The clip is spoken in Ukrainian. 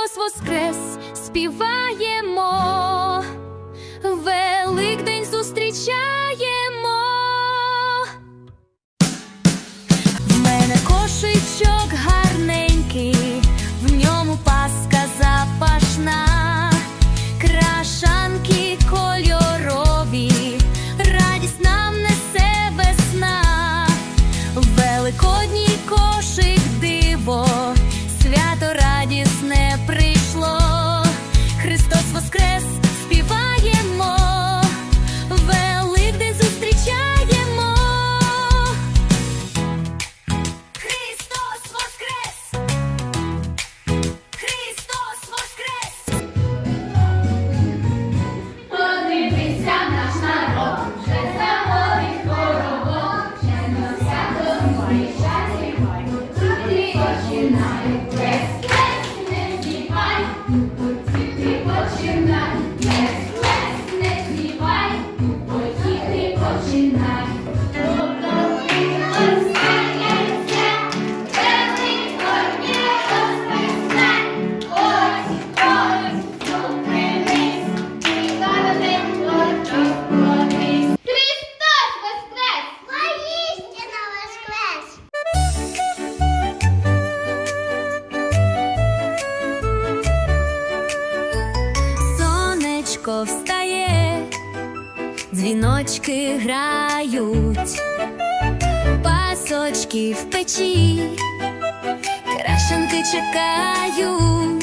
Христос Воскрес співаємо. be fine. сонечко встає, дзвіночки грають, пасочки в печі, крашенки чекають.